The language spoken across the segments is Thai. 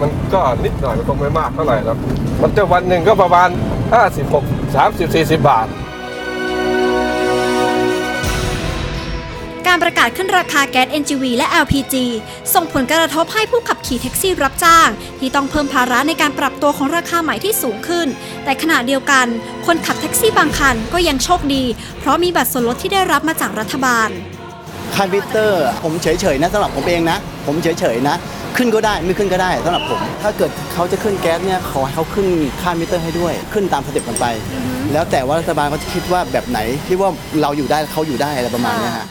มันก็นิดหน่อยมันคงไม่มากเท่าไหร่หรอกมันจะวันหนึ่งก็ประมาณ 56 30 40 บาท การประกาศขึ้นราคาแก๊ส NGV และ LPG ส่งผลกระทบให้ผู้ขับขี่แท็กซี่รับจ้าง ที่ต้องเพิ่มภาระในการปรับตัวของราคาใหม่ที่สูงขึ้น แต่ขณะเดียวกัน คนขับแท็กซี่บางคันก็ยังโชคดี เพราะมีบัตรส่วนลดที่ได้รับมาจากรัฐบาล คันพิเตอร์ผมเฉยๆนะสำหรับผมเองนะ ผมเฉยๆนะ ขึ้นก็ได้ไม่ขึ้นก็ได้สำหรับผม ถ้าเกิดเขาจะขึ้นแก๊สเนี่ยขอให้เขาขึ้นค่ามิเตอร์ให้ด้วย ขึ้นตามสเต็ปกันไป แล้วแต่ว่ารัฐบาลเขาจะคิดว่าแบบไหนที่ว่าเราอยู่ได้เขาอยู่ได้อะไรประมาณเนี้ยฮะ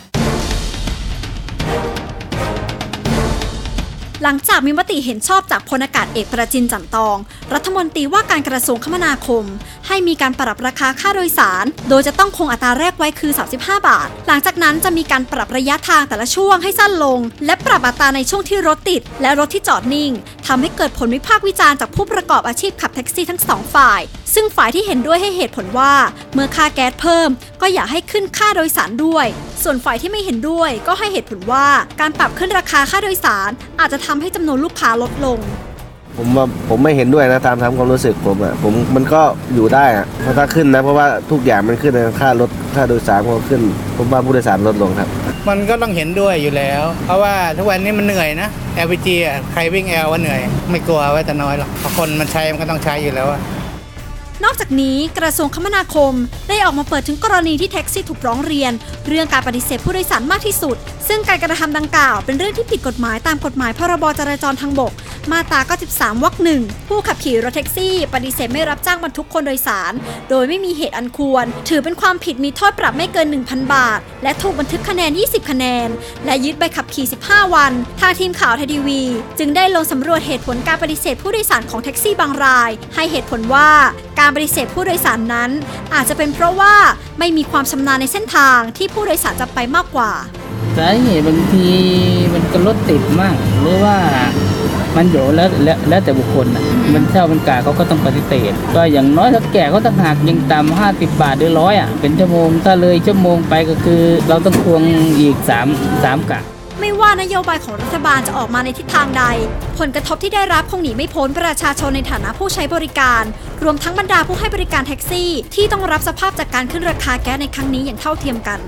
หลังจากมีมติเห็นชอบจากพลอากาศเอกประจินจันตอง รัฐมนตรีว่าการกระทรวงคมนาคม ให้มีการปรับราคาค่าโดยสาร โดยจะต้องคงอัตราแรกไว้คือ 35 บาท หลังจากนั้นจะมีการปรับระยะทางแต่ละช่วงให้สั้นลง และปรับอัตราในช่วงที่รถติด และรถที่จอดนิ่งทำให้เกิดผลวิพากษ์วิจารณ์จากผู้ประกอบอาชีพขับแท็กซี่ทั้งสองฝ่าย ซึ่งฝ่ายที่เห็นด้วยให้เหตุผลว่า เมื่อค่าแก๊สเพิ่ม ก็อยากให้ขึ้นค่าโดยสารด้วย ส่วนฝ่ายที่ไม่เห็นด้วยก็ให้เหตุผลว่าการปรับขึ้นราคาค่าโดยสาร อาจจะทำให้จำนวนลูกค้าลดลง ผมว่าผมไม่เห็นด้วยนะตามทำความรู้สึกผมอะผมมันก็อยู่ได้อะเพราะถ้าขึ้นนะเพราะว่าทุกอย่างมันขึ้นนะค่ารถค่าโดยสารก็ขึ้น ผมว่าผู้โดยสารลดลงครับ มันก็ต้องเห็นด้วยอยู่แล้ว เพราะว่าทุกวันนี้มันเหนื่อยนะ LPG อะใครวิ่งแอลว่าเหนื่อย ไม่กลัวว่าจะน้อยหรอกเพราะคนมันใช้มันก็ต้องใช้อยู่แล้วอะ นอกจากนี้กระทรวงคมนาคม ได้ออกมาเปิดถึงกรณีที่แท็กซี่ถูกร้องเรียน เรื่องการปฏิเสธผู้โดยสารมากที่สุด ซึ่งการกระทำดังกล่าว เป็นเรื่องที่ผิดกฎหมายตามกฎหมายพรบจราจรทางบก มาตรา93วรรคหนึ่งผู้ขับขี่รถแท็กซี่ ปฏิเสธไม่รับจ้างบรรทุกคนโดยสาร โดยไม่มีเหตุอันควร ถือเป็นความผิดมีโทษปรับไม่เกิน 1,000 บาท และถูกบันทึกคะแนน 20 คะแนน และยึดใบขับขี่ 15 วัน ทางทีมข่าวไทยทีวี จึงได้ลงสำรวจเหตุผลการปฏิเสธผู้โดยสารของแท็กซี่บางราย ให้เหตุผลว่าการปฏิเสธผู้โดยสารนั้น อาจจะเป็นเพราะว่าไม่มีความชำนาญในเส้นทางที่ผู้โดยสารจะไปมากกว่าสาเหตุบางทีมันก็รถติดมากหรือว่า มันอยู่แล้วแล้วแล้วแต่บุคคลนะมันเช่าเป็นกาเขาก็ต้องปฏิเสธก็อย่างน้อยถ้าแก่เขาต้องหักยังต่ำห้าสิบบาทหรือร้อยอะเป็นชั่วโมงถ้าเลยชั่วโมงไปก็คือ เราต้องทวงอีกสามสามกะไม่ว่านโยบายของรัฐบาลจะออกมาในทิศทางใด ผลกระทบที่ได้รับคงหนีไม่พ้นประชาชนในฐานะผู้ใช้บริการ รวมทั้งบรรดาผู้ให้บริการแท็กซี่ ที่ต้องรับสภาพจากการขึ้นราคาแก๊สในครั้งนี้อย่างเท่าเทียมกัน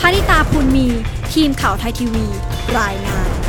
พานิตาภูลมี ทีมข่าวไทยทีวี รายงาน